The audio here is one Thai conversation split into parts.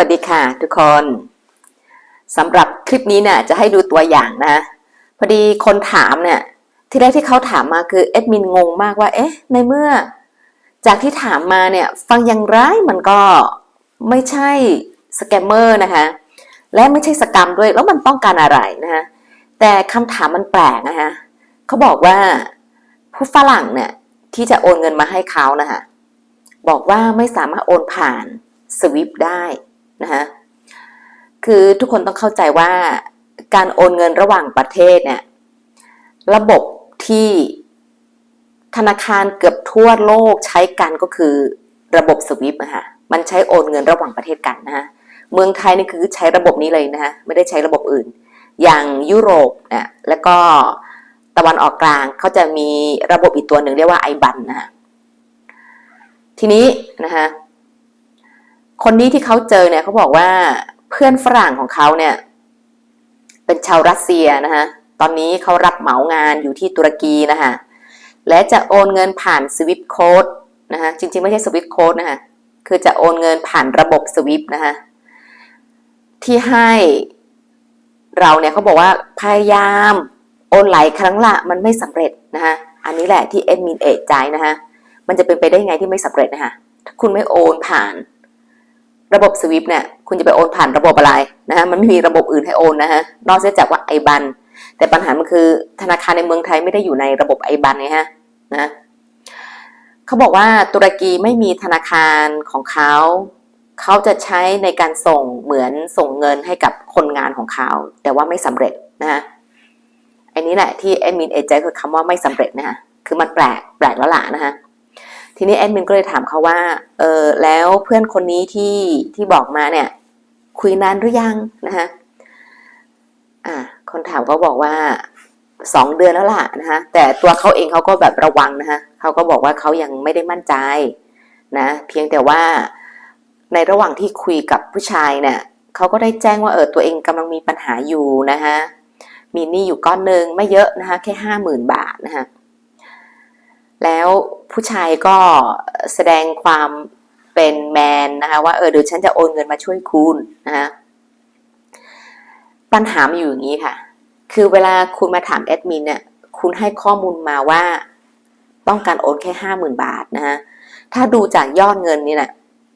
วัสดีค่ะทุกคนสำหรับคลิปนี้เนี่ยจะให้ดูตัวอย่างนะ พอดีคนถามเนี่ยที่แรกที่เขาถามมาคือเอ็ดมินงงมากว่า เอ๊ะ ในเมื่อ จากที่ถามมาเนี่ย ฟังอย่างไรมันก็ไม่ใช่สแกมเมอร์นะคะ และไม่ใช่สกรรมด้วย แล้วมันต้องการอะไรนะคะแต่คำถามมันแปลกนะคะเขาบอกว่าผู้ฝรั่งเนี่ยที่จะโอนเงินมาให้เขานะคะบอกว่าไม่สามารถโอนผ่านสวิฟได้ นะคะคือทุกคนต้องเข้าใจว่าการโอนเงินระหว่างประเทศเนี่ยระบบที่ธนาคารเกือบทั่วโลกใช้กันก็คือระบบสวิฟนะคะมันใช้โอนเงินระหว่างประเทศกันนะคะเมืองไทยนี่คือใช้ระบบนี้เลยนะคะไม่ได้ใช้ระบบอื่น อย่างยุโรปเนี่ยแล้วก็ตะวันออกกลางเขาจะมีระบบอีกตัวหนึ่งเรียกว่าไอบันนะคะทีนี้นะคะ คนนี้ที่เขาเจอเนี่ยเขาบอกว่าเพื่อนฝรั่งของเขาเนี่ย เป็นชาวรัสเซียนะคะตอนนี้เขารับเหมางานอยู่ที่ตุรกีนะคะและจะโอนเงินผ่านสวิฟโค้ดนะคะจริงๆ ไม่ใช่สวิฟโค้ดนะคะคือจะโอนเงินผ่านระบบสวิฟนะคะที่ให้เราเนี่ยเขาบอกว่าพยายามโอนหลายครั้งละมันไม่สำเร็จนะคะอันนี้แหละที่เอ็ดมินเอะใจนะคะมันจะเป็นไปได้ไงที่ไม่สำเร็จนะคะถ้าคุณไม่โอนผ่าน ระบบสวิฟเนี่ยคุณจะไปโอนผ่านระบบอะไรนะคะมันไม่มีระบบอื่นให้โอนนะคะนอกจากว่าไอบันแต่ปัญหามันคือธนาคารในเมืองไทยไม่ได้อยู่ในระบบไอบันไงฮะนะเขาบอกว่าตุรกีไม่มีธนาคารของเขาเขาจะใช้ในการส่งเหมือนส่งเงินให้กับคนงานของเขา แต่ว่าไม่สำเร็จนะคะอันนี้แหละที่แอดมินเอใจคือคำว่าไม่สำเร็จนะคะคือมันแปลกแปลกแล้วล่ะนะคะ ทีนี้แอดมินก็เลยถามเขาว่า เออแล้วเพื่อนคนนี้ที่ที่บอกมาเนี่ย คุยนานหรือยังนะคะอ่าคนถามก็บอกว่าสองเดือนแล้วล่ะนะคะแต่ตัวเขาเองเขาก็แบบระวังนะคะเขาก็บอกว่าเขายังไม่ได้มั่นใจนะ เพียงแต่ว่าในระหว่างที่คุยกับผู้ชายเนี่ยเขาก็ได้แจ้งว่าเออตัวเองกำลังมีปัญหาอยู่นะคะมีหนี้อยู่ก้อนหนึ่งไม่เยอะนะคะแค่ห้าหมื่นบาทนะคะ แล้วผู้ชายก็แสดงความเป็นแมนนะคะว่าเออเดี๋ยวฉันจะโอนเงินมาช่วยคุณนะคะปัญหามันอยู่อย่างนี้ค่ะ คือเวลาคุณมาถามแอดมินเนี่ยคุณให้ข้อมูลมาว่าต้องการโอนแค่ห้าหมื่นบาทนะคะถ้าดูจากยอดเงินนี่แหละ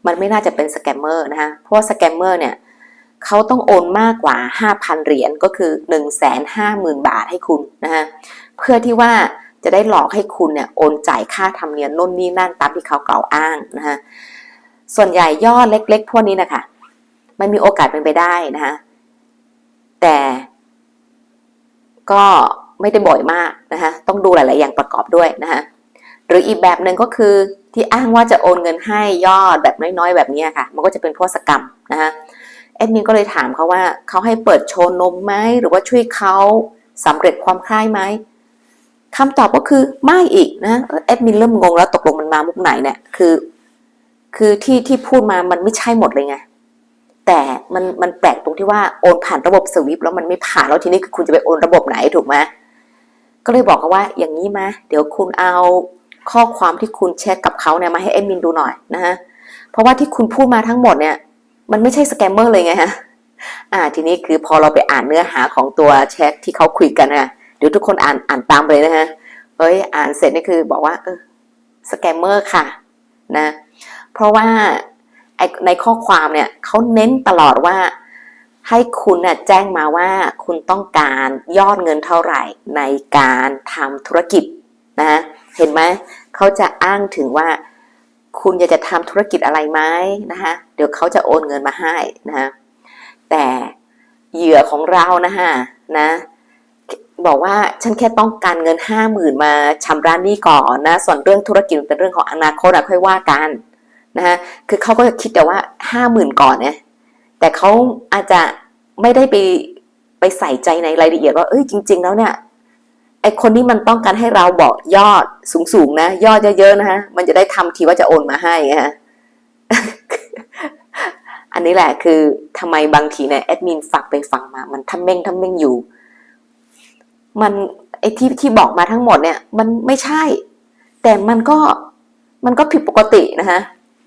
มันไม่น่าจะเป็นสแกมเมอร์นะคะเพราะว่าสแกมเมอร์เนี่ยเขาต้องโอนมากกว่า 5,000 เหรียญก็คือ 150,000 บาทให้คุณนะคะเพื่อที่ว่า จะได้หลอกให้คุณเนี่ยโอนจ่ายค่าธรรมเนียมน่นนี่นั่นตามที่เขากล่าวอ้างนะคะส่วนใหญ่ยอดเล็ก ๆ พวกนี้นะคะมันมีโอกาสเป็นไปได้นะคะแต่ก็ไม่ได้บ่อยมากนะคะต้องดูหลาย ๆ อย่างประกอบด้วยนะคะหรืออีกแบบหนึ่งก็คือที่อ้างว่าจะโอนเงินให้ยอดแบบน้อย ๆ แบบนี้ค่ะ มันก็จะเป็นพวกสกรรมนะคะแอดมินก็เลยถามเขาว่าเขาให้เปิดโชว์นมไหมหรือว่าช่วยเขาสำเร็จความใคร่ไหม คำตอบก็คือไม่อีกนะแอดมินเริ่มงงแล้วตกลงมันมามุกไหนเนี่ยคือ คือที่ที่พูดมามันไม่ใช่หมดเลยไงแต่มันมันแปลกตรงที่ว่าโอนผ่านระบบสวิฟแล้วมันไม่ผ่านแล้วทีนี้คือคุณจะไปโอนระบบไหนถูกไหมก็เลยบอกเขาว่าอย่างนี้มาเดี๋ยวคุณเอาข้อความที่คุณแชทกับเขาเนี่ยมาให้แอดมินดูหน่อยนะฮะเพราะว่าที่คุณพูดมาทั้งหมดเนี่ย มันไม่ใช่สแกมเมอร์เลยไงฮะอ่าทีนี้คือพอเราไปอ่านเนื้อหาของตัวแชทที่เขาคุยกันนะ เดี๋ยวทุกคนอ่านอ่านตามไปเลยนะฮะเอ้ยอ่านเสร็จนี่คือบอกว่าเออสแกมเมอร์ค่ะนะเพราะว่าในข้อความเนี่ยเขาเน้นตลอดว่าให้คุณน่ะแจ้งมาว่าคุณต้องการยอดเงินเท่าไหร่ในการทำธุรกิจนะเห็นไหมเขาจะอ้างถึงว่าคุณอยากจะทำธุรกิจอะไรไหมนะคะเดี๋ยวเขาจะโอนเงินมาให้นะคะแต่เหยื่อของเรานะคะนะ บอกว่าฉันแค่ต้องการเงินห้าหมื่นมาชำระหนี้ก่อนนะ ส่วนเรื่องธุรกิจเป็นเรื่องของอนาคตอะค่อยว่ากันนะคะคือเขาก็จะคิดแต่ว่าห้าหมื่นก่อนเนี่ยแต่เขาอาจจะไม่ได้ไปไปใส่ใจในรายละเอียดว่าเอ้ยจริง ๆ แล้วเนี่ยไอคนที่มันต้องการให้เราบอกยอดสูงๆนะยอดเยอะๆนะฮะมันจะได้ทำทีว่าจะโอนมาให้ฮะอันนี้แหละคือทำไมบางทีเนี่ยแอดมินฝากไปฟังมา มันทำเม่งทำเม่งอยู่ มันไอที่ที่บอกมาทั้งหมดเนี่ย มันไม่ใช่ แต่มันก็มันก็ผิดปกตินะคะ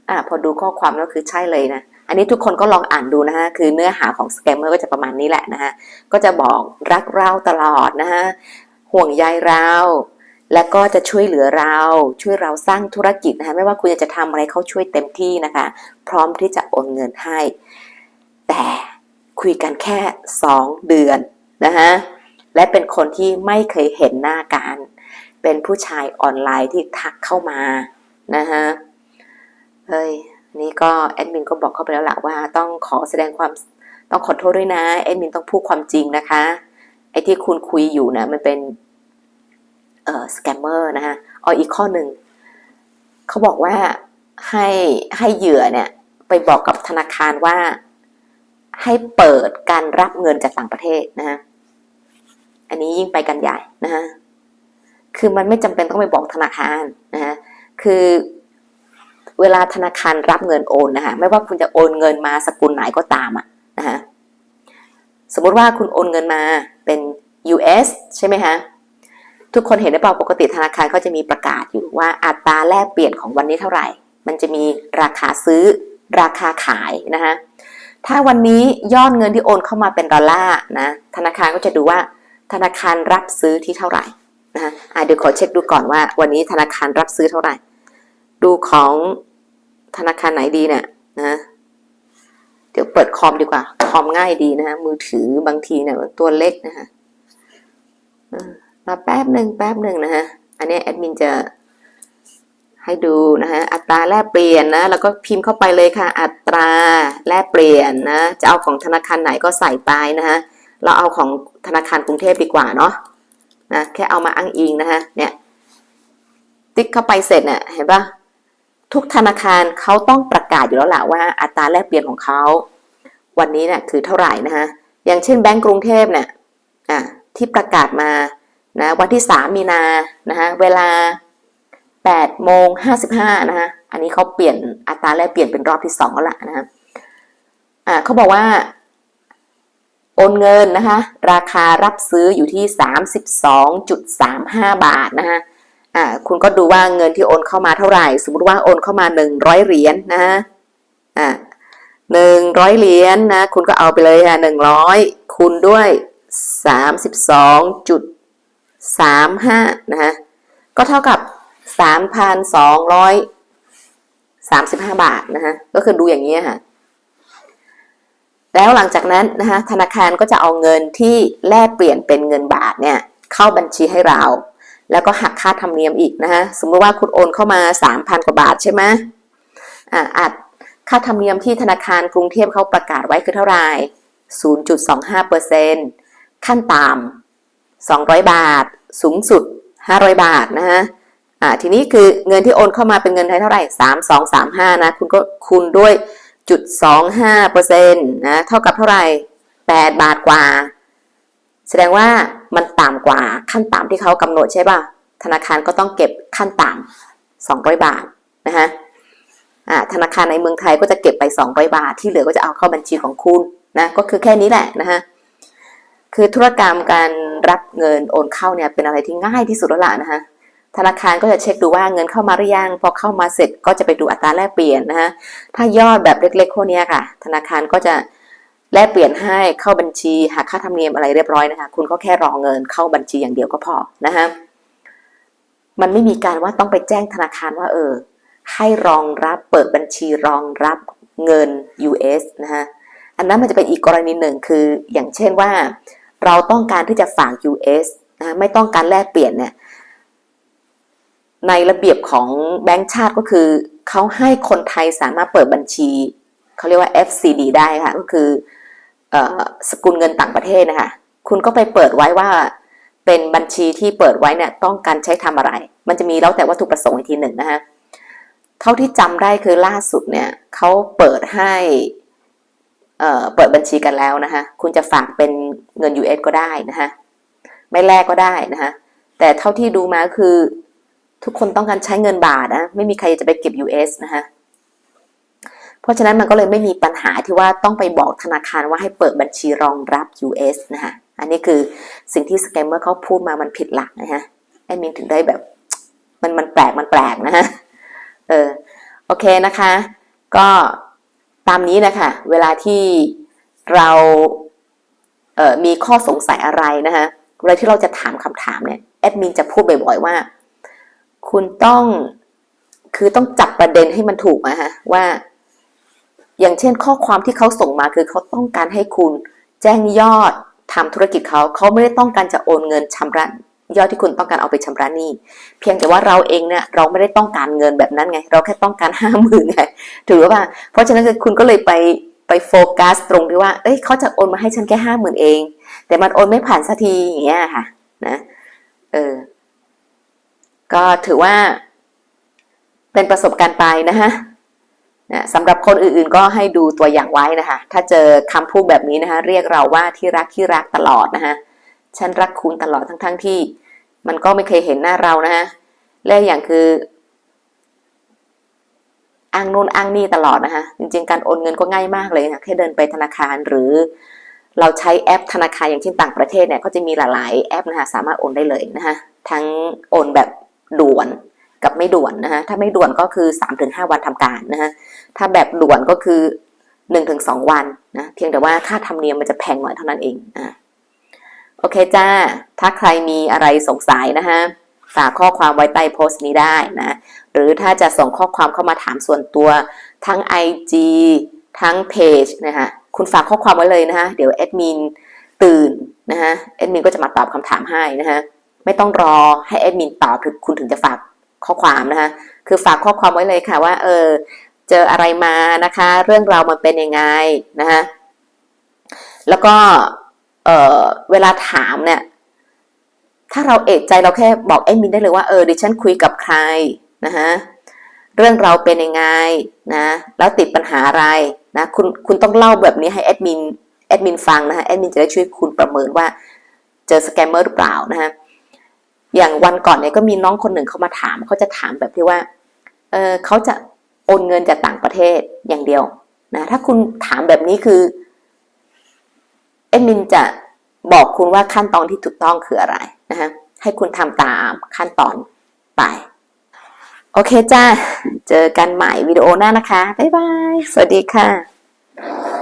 อ่าพอดูข้อความก็คือใช่เลยนะอันนี้ทุกคนก็ลองอ่านดูนะคะคือเนื้อหาของสแกมเมอร์ก็จะประมาณนี้แหละนะคะก็จะบอกรักเราตลอดนะคะห่วงใยเรา และก็จะช่วยเหลือเรา ช่วยเราสร้างธุรกิจนะคะไม่ว่าคุณจะทำอะไรเขาช่วยเต็มที่นะคะ พร้อมที่จะโอนเงินให้ แต่คุยกันแค่ 2 เดือนนะคะ และเป็นคนที่ไม่เคยเห็นหน้ากัน เป็นผู้ชายออนไลน์ที่ทักเข้ามานะคะเฮ้ยนี่ก็แอดมินก็บอกเข้าไปแล้วละว่าต้องขอแสดงความต้องขอโทษด้วยนะแอดมินต้องพูดความจริงนะคะไอ้ที่คุณคุยอยู่นะมันเป็นเอ่อสแกมเมอร์นะคะอ๋ออีกข้อหนึ่งเขาบอกว่าให้ให้เหยื่อเนี่ยไปบอกกับธนาคารว่าให้เปิดการรับเงินจากต่างประเทศนะฮะ อันนี้ยิ่งไปกันใหญ่นะฮะคือมันไม่จำเป็นต้องไปบอกธนาคารนะฮะคือเวลาธนาคารรับเงินโอนนะคะไม่ว่าคุณจะโอนเงินมาสกุลไหนก็ตามอะนะคะสมมุติว่าคุณโอนเงินมาเป็น US ใช่ไหมคะทุกคนเห็นได้เปล่าปกติธนาคารเขาจะมีประกาศอยู่ว่าอัตราแลกเปลี่ยนของวันนี้เท่าไหร่ มันจะมีราคาซื้อราคาขายนะคะถ้าวันนี้ยอดเงินที่โอนเข้ามาเป็นดอลลาร์นะธนาคารก็จะดูว่า ธนาคารรับซื้อที่เท่าไหร่นะคะอะเดี๋ยวขอเช็คดูก่อนว่า วันนี้ธนาคารรับซื้อเท่าไหร่ ดูของธนาคารไหนดีเนี่ยนะเดี๋ยวเปิดคอมดีกว่า คอมง่ายดีนะฮะมือถือบางทีเนี่ยตัวเล็กนะฮะอ่ามาแป๊บหนึ่งแป๊บหนึ่งนะฮะอันนี้แอดมินจะให้ดูนะฮะอัตราแลกเปลี่ยนนะแล้วก็พิมพ์เข้าไปเลยค่ะ อัตราแลกเปลี่ยนนะจะเอาของธนาคารไหนก็ใส่ไปนะฮะเราเอาของ ธนาคารกรุงเทพดีกว่าเนาะนะแค่เอามาอ้างอิงนะฮะเนี่ยติ๊กเข้าไปเสร็จเนี่ยเห็นปะทุกธนาคารเขาต้องประกาศอยู่แล้วแหละว่าอัตราแลกเปลี่ยนของเขาวันนี้เนี่ยคือเท่าไหร่นะฮะอย่างเช่นแบงก์กรุงเทพเนี่ยอะที่ประกาศมานะวันที่ 3 มีนานะฮะเวลา8โมง55นะฮะอันนี้เขาเปลี่ยนอัตราแลกเปลี่ยนเป็นรอบที่2แล้วล่ะนะฮะอะเขาบอกว่า โอนเงินนะคะ ราคารับซื้ออยู่ที่ 32.35 บาทนะคะอ่าคุณก็ดูว่าเงินที่โอนเข้ามาเท่าไหร่ สมมติว่าโอนเข้ามา 100 เหรียญนนะฮะอ่าหนึ่งร้อยเหรียญนะคุณก็เอาไปเลยค่ะหนึ่งร้อยคูณด้วยสามสิบสองจุดสามห้านะฮะก็เท่ากับสามพันสองร้อยสามสิบห้าบาทนะฮะก็คือดูอย่างนี้ค่ะ แล้วหลังจากนั้นนะคะธนาคารก็จะเอาเงินที่แลกเปลี่ยนเป็นเงินบาทเนี่ยเข้าบัญชีให้เรา แล้วก็หักค่าธรรมเนียมอีกนะคะสมมติว่าคุณโอนเข้ามา 3,000 กว่าบาทใช่ไหมอ่าอัดค่าธรรมเนียมที่ธนาคารกรุงเทพเขาประกาศไว้คือเท่าไหร่0.25%ขั้นต่ำ200 บาท สูงสุด 500 บาทนะฮะอ่าทีนี้คือเงินที่โอนเข้ามาเป็นเงินไทยเท่าไหร่ 3235 นะ คุณก็คูณด้วย จุด25เปอร์เซ็นต์นะเท่ากับเท่าไหร่ 8 บาทกว่า แสดงว่ามันต่ำกว่าขั้นต่ำที่เขากำหนดใช่ป่ะ ธนาคารก็ต้องเก็บขั้นต่ำ200 บาทนะฮะธนาคารในเมืองไทยก็จะเก็บไป 200 บาท ที่เหลือก็จะเอาเข้าบัญชีของคุณนะก็คือแค่นี้แหละนะฮะคือธุรกรรมการรับเงินโอนเข้าเนี่ยเป็นอะไรที่ง่ายที่สุดแล้วล่ะนะฮะ ธนาคารก็จะเช็คดูว่าเงินเข้ามาหรือยังพอเข้ามาเสร็จก็จะไปดูอัตราแลกเปลี่ยนนะฮะถ้ายอดแบบเล็กๆพวกนี้ค่ะ ธนาคารก็จะแลกเปลี่ยนให้เข้าบัญชีหักค่าธรรมเนียมอะไรเรียบร้อยนะคะ คุณก็แค่รอเงินเข้าบัญชีอย่างเดียวก็พอนะคะมันไม่มีการว่าต้องไปแจ้งธนาคารว่าเออ ให้รองรับเปิดบัญชีรองรับเงิน US นะคะอันนั้นมันจะเป็นอีกกรณีหนึ่งคืออย่างเช่นว่า เราต้องการที่จะฝาก US นะไม่ต้องการแลกเปลี่ยนเนี่ย ในระเบียบของแบงก์ชาติก็คือเขาให้คนไทยสามารถเปิดบัญชีเขาเรียกว่า FCD ได้ค่ะก็คืออสกุลเงินต่างประเทศนะคะคุณก็ไปเปิดไว้ว่าเป็นบัญชีที่เปิดไว้เนี่ยต้องการใช้ทำอะไร มันจะมีแล้วแต่วัตถุประสงค์อีกทีหนึ่งนะคะเท่าที่จำได้คือล่าสุดเนี่ยเขาเปิดให้เเปิดบัญชีกันแล้วนะคะคุณจะฝากเป็นเงิน US ก็ได้นะคะไม่แลกก็ได้นะคะแต่เท่าที่ดูมาคือ ทุกคนต้องการใช้เงินบาทนะไม่มีใครจะไปเก็บ US นะคะเพราะฉะนั้นมันก็เลยไม่มีปัญหาที่ว่าต้องไปบอกธนาคารว่าให้เปิดบัญชีรองรับ US นะคะอันนี้คือสิ่งที่สแกมเมอร์เขาพูดมามันผิดหลักนะฮะไอ้มินถึงได้แบบ มันมันแปลกมันแปลกนะฮะเออโอเคนะคะ ก็ตามนี้นะคะเวลาที่เราเอ่อมีข้อสงสัยอะไรนะคะเวลาที่เราจะถามคำถามเนี่ยแอดมินจะพูดบ่อยๆว่า คุณต้องคือต้องจับประเด็นให้มันถูกนะฮะว่า อย่างเช่นข้อความที่เขาส่งมาคือเขาต้องการให้คุณแจ้งยอดทำธุรกิจเขาเขาไม่ได้ต้องการจะโอนเงินชำระยอดที่คุณต้องการเอาไปชำระหนี้เพียงแต่ว่าเราเองเนี่ยเราไม่ได้ต้องการเงินแบบนั้นไง เราแค่ต้องการห้าหมื่นไงถือว่าเพราะฉะนั้นคุณก็เลยไปไปโฟกัสตรงที่ว่า เอ้ยเขาจะโอนมาให้ฉันแค่ห้าหมื่นเอง แต่มันโอนไม่ผ่านสักทีอย่างเงี้ยค่ะ นะ เออ ก็ถือว่า เป็นประสบการณ์ไปนะฮะนะสำหรับคนอื่นๆก็ให้ดูตัวอย่างไว้นะคะ ถ้าเจอคำพูดแบบนี้นะคะ เรียกเราว่าที่รักที่รักตลอดนะคะฉันรักคุณตลอดทั้งๆทที่ มันก็ไม่เคยเห็นหน้าเรานะฮะและอย่างคืออ้างโน่นอ้างนี่ตลอดนะคะจริงๆการโอนเงินก็ง่ายมากเลยค่ะแค่เดินไปธนาคารหรือ เราใช้แอปธนาคารอย่างเช่นต่างประเทศเนี่ยก็จะมีหลายๆแอปนะคะสามารถโอนได้เลยนะคะทั้งโอนแบบ ด่วนกับไม่ด่วนนะคะถ้าไม่ด่วนก็คือ3-5วันทำการนะคะถ้าแบบด่วนก็คือ1-2วันนะเพียงแต่ว่าค่าธรรมเนียมมันจะแพงหน่อยเท่านั้นเองอะโอเคจ้า ถ้าใครมีอะไรสงสัยนะคะฝากข้อความไว้ใต้โพสต์นี้ได้นะ หรือถ้าจะส่งข้อความเข้ามาถามส่วนตัวทั้ง IG ทั้งเพจนะคะคุณฝากข้อความไว้เลยนะคะเดี๋ยวแอดมินตื่นนะคะแอดมินก็จะมาตอบคำถามให้นะคะ ไม่ต้องรอให้แอดมินตอบถึงคุณถึงจะฝากข้อความนะคะคือฝากข้อความไว้เลยค่ะว่าเออเจออะไรมานะคะ เรื่องราวมันเป็นยังไงนะคะแล้วก็เออเวลาถามเนี่ยถ้าเราเอกใจเราแค่บอกแอดมินได้เลยว่าเออดิฉันคุยกับใครนะคะเรื่องเราเป็นยังไงนะแล้วติดปัญหาอะไรนะคุณคุณต้องเล่าแบบนี้ให้แอดมินแอดมินฟังนะคะแอดมินจะได้ช่วยคุณประเมินว่าเจอสแกมเมอร์หรือเปล่านะคะ อย่างวันก่อนเนี่ยก็มีน้องคนหนึ่งเขามาถาม เขาจะถามแบบที่ว่า เออเขาจะโอนเงินจากต่างประเทศอย่างเดียวนะ ถ้าคุณถามแบบนี้คือแอดมินจะบอกคุณว่าขั้นตอนที่ถูกต้องคืออะไรนะคะให้คุณทำตามขั้นตอนไป โอเคจ้า เจอกันใหม่วิดีโอหน้านะคะ บ๊ายบาย สวัสดีค่ะ